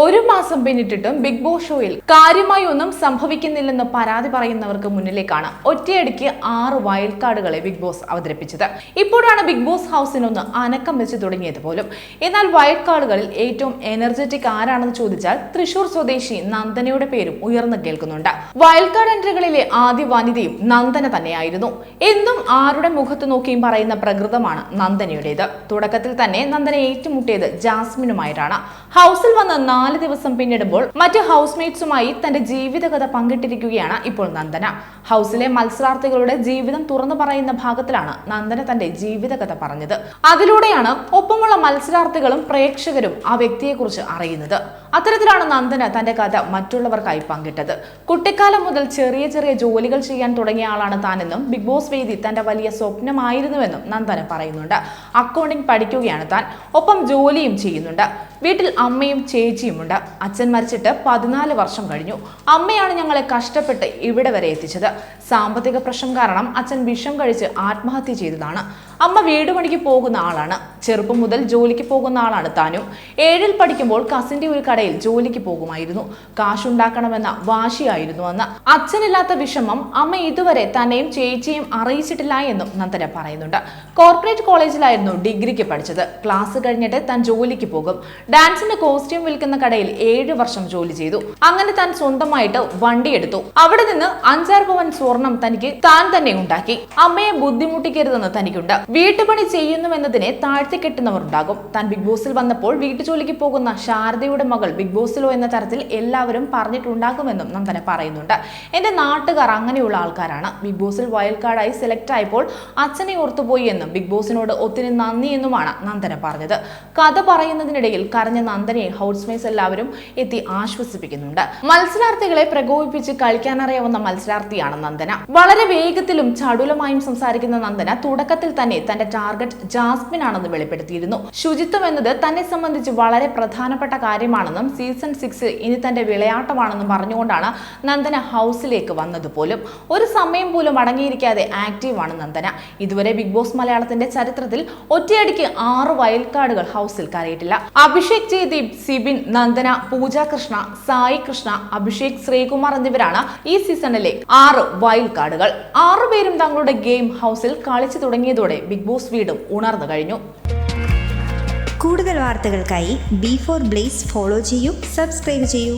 ഒരു മാസം പിന്നിട്ടിട്ടും ബിഗ് ബോസ് ഷോയിൽ കാര്യമായി ഒന്നും സംഭവിക്കുന്നില്ലെന്ന് പരാതി പറയുന്നവർക്ക് മുന്നിലേക്കാണ് ഒറ്റയടിക്ക് ആറ് വൈൽഡ് കാർഡുകളെ ബിഗ് ബോസ് അവതരിപ്പിച്ചത്. ഇപ്പോഴാണ് ബിഗ് ബോസ് ഹൗസിനൊന്ന് അനക്കം വെച്ച് തുടങ്ങിയത് പോലും. എന്നാൽ വൈൽഡ് കാർഡുകളിൽ ഏറ്റവും എനർജറ്റിക് ആരാണെന്ന് ചോദിച്ചാൽ തൃശൂർ സ്വദേശി നന്ദനയുടെ പേരും ഉയർന്നു കേൾക്കുന്നുണ്ട്. വൈൽഡ് കാർഡ് എൻട്രികളിലെ ആദ്യ വനിതയും നന്ദന തന്നെയായിരുന്നു. എന്നും ആരുടെ മുഖത്ത് നോക്കിയും പറയുന്ന പ്രകൃതമാണ് നന്ദനയുടേത്. തുടക്കത്തിൽ തന്നെ നന്ദന ഏറ്റുമുട്ടിയത് ജാസ്മിനുമായിട്ടാണ്. ഹൗസിൽ വന്ന നാല് ദിവസം പിന്നിടുമ്പോൾ മറ്റ് ഹൗസ്മേറ്റ്സുമായി തന്റെ ജീവിതകഥ പങ്കിട്ടിരിക്കുകയാണ് ഇപ്പോൾ നന്ദന. ഹൗസിലെ മത്സരാർത്ഥികളുടെ ജീവിതം തുറന്നു പറയുന്ന ഭാഗത്തിലാണ് നന്ദന തന്റെ ജീവിതകഥ പറഞ്ഞത്. അതിലൂടെയാണ് ഒപ്പമുള്ള മത്സരാർത്ഥികളും പ്രേക്ഷകരും ആ വ്യക്തിയെക്കുറിച്ച് അറിയുന്നത്. അത്തരത്തിലാണ് നന്ദന തന്റെ കഥ മറ്റുള്ളവർക്കായി പങ്കിട്ടത്. കുട്ടിക്കാലം മുതൽ ചെറിയ ചെറിയ ജോലികൾ ചെയ്യാൻ തുടങ്ങിയ ആളാണ് താനെന്നും ബിഗ് ബോസ് വേദി തന്റെ വലിയ സ്വപ്നമായിരുന്നുവെന്നും നന്ദന പറയുന്നുണ്ട്. അക്കൗണ്ടിംഗ് പഠിക്കുകയാണ് താൻ. ഒപ്പം ജോലിയും ചെയ്യുന്നുണ്ട്. വീട്ടിൽ അമ്മയും ചേച്ചിയുമുണ്ട് അച്ഛൻ മരിച്ചിട്ട് പതിനാല് വർഷം കഴിഞ്ഞു. അമ്മയാണ് ഞങ്ങളെ കഷ്ടപ്പെട്ട് ഇവിടെ വരെ എത്തിച്ചത്. സാമ്പത്തിക പ്രശ്നം കാരണം അച്ഛൻ വിഷം കഴിച്ച് ആത്മഹത്യ ചെയ്തതാണ്. അമ്മ വീട് പണിക്ക് പോകുന്ന ആളാണ്. ചെറുപ്പം മുതൽ ജോലിക്ക് പോകുന്ന ആളാണ് താനും. ഏഴിൽ പഠിക്കുമ്പോൾ കസിന്റെ ഒരു കടയിൽ ജോലിക്ക് പോകുമായിരുന്നു. കാശുണ്ടാക്കണമെന്ന വാശിയായിരുന്നു അന്ന്. അച്ഛനില്ലാത്ത വിഷമം അമ്മ ഇതുവരെ തന്നെയും ചേച്ചിയും അറിയിച്ചിട്ടില്ല എന്നും നന്ദന പറയുന്നുണ്ട്. കോർപ്പറേറ്റ് കോളേജിലായിരുന്നു ഡിഗ്രിക്ക് പഠിച്ചത്. ക്ലാസ് കഴിഞ്ഞിട്ട് താൻ ജോലിക്ക് പോകും. ഡാൻസിന്റെ കോസ്റ്റ്യൂം വിൽക്കുന്ന കടയിൽ ഏഴ് വർഷം ജോലി ചെയ്തു. അങ്ങനെ താൻ സ്വന്തമായിട്ട് വണ്ടി എടുത്തു. അവിടെ നിന്ന് അഞ്ചാറ് പവൻ സ്വർണം തനിക്ക് താൻ തന്നെ ഉണ്ടാക്കി. അമ്മയെ ബുദ്ധിമുട്ടിക്കരുതെന്ന് തനിക്കുണ്ട്. വീട്ടുപണി ചെയ്യുന്നുവെന്നതിനെ താഴ്ത്തി കെട്ടുന്നവർ ഉണ്ടാകും. താൻ ബിഗ് ബോസിൽ വന്നപ്പോൾ വീട്ടുജോലിക്ക് പോകുന്ന ശാരദയുടെ മകൾ ബിഗ് ബോസിലോ എന്ന തരത്തിൽ എല്ലാവരും പറഞ്ഞിട്ടുണ്ടാകുമെന്നും നന്ദന പറയുന്നുണ്ട്. എന്റെ നാട്ടുകാർ അങ്ങനെയുള്ള ആൾക്കാരാണ്. ബിഗ് ബോസിൽ വയൽക്കാടായി സെലക്ട് ആയപ്പോൾ അച്ഛനെ ഓർത്തുപോയി എന്നും ബിഗ് ബോസിനോട് ഒത്തിരി നന്ദി എന്നുമാണ് നന്ദന പറഞ്ഞത്. കഥ പറയുന്നതിനിടയിൽ കരഞ്ഞ നന്ദനയെ ഹൗസ്മേറ്റ്സ് എല്ലാവരും എത്തി ആശ്വസിപ്പിക്കുന്നുണ്ട്. മത്സരാർത്ഥികളെ പ്രകോപിപ്പിച്ച് കളിക്കാനറിയാവുന്ന മത്സരാർത്ഥിയാണ് നന്ദന. വളരെ വേഗത്തിലും ചടുലമായും സംസാരിക്കുന്ന നന്ദന തുടക്കത്തിൽ തന്നെ തന്റെ ടാർഗറ്റ് ജാസ്മിൻ ആണെന്ന് വെളിപ്പെടുത്തിയിരുന്നു. ശുചിത്വം എന്നത് തന്നെ സംബന്ധിച്ച് വളരെ പ്രധാനപ്പെട്ട കാര്യമാണെന്നും സീസൺ സിക്സ് ഇനി തന്റെ വിളയാട്ടമാണെന്നും പറഞ്ഞുകൊണ്ടാണ് നന്ദന ഹൗസിലേക്ക് വന്നത് പോലും ഒരു സമയം പോലും അടങ്ങിയിരിക്കാതെ ആക്റ്റീവാണ് നന്ദന. ഇതുവരെ ബിഗ് ബോസ് മലയാളത്തിന്റെ ചരിത്രത്തിൽ ഒറ്റയടിക്ക് ആറ് വൈൽഡ് കാർഡുകൾ ഹൗസിൽ കയറിയിട്ടില്ല അഭിഷേക് ജയദീപ് സിബിൻ നന്ദന പൂജ കൃഷ്ണ സായി കൃഷ്ണ അഭിഷേക് ശ്രീകുമാർ എന്നിവരാണ് ഈ സീസണിലെ ആറ് വൈൽഡ് കാർഡുകൾ ആറുപേരും തങ്ങളുടെ ഗെയിം ഹൗസിൽ കളിച്ചു തുടങ്ങിയതോടെ ബിഗ് ബോസ് വീടും ഉണർന്നു കഴിഞ്ഞു. കൂടുതൽ വാർത്തകൾക്കായി ബി ഫോർ ബ്ലേസ് ഫോളോ ചെയ്യൂ സബ്സ്ക്രൈബ് ചെയ്യൂ.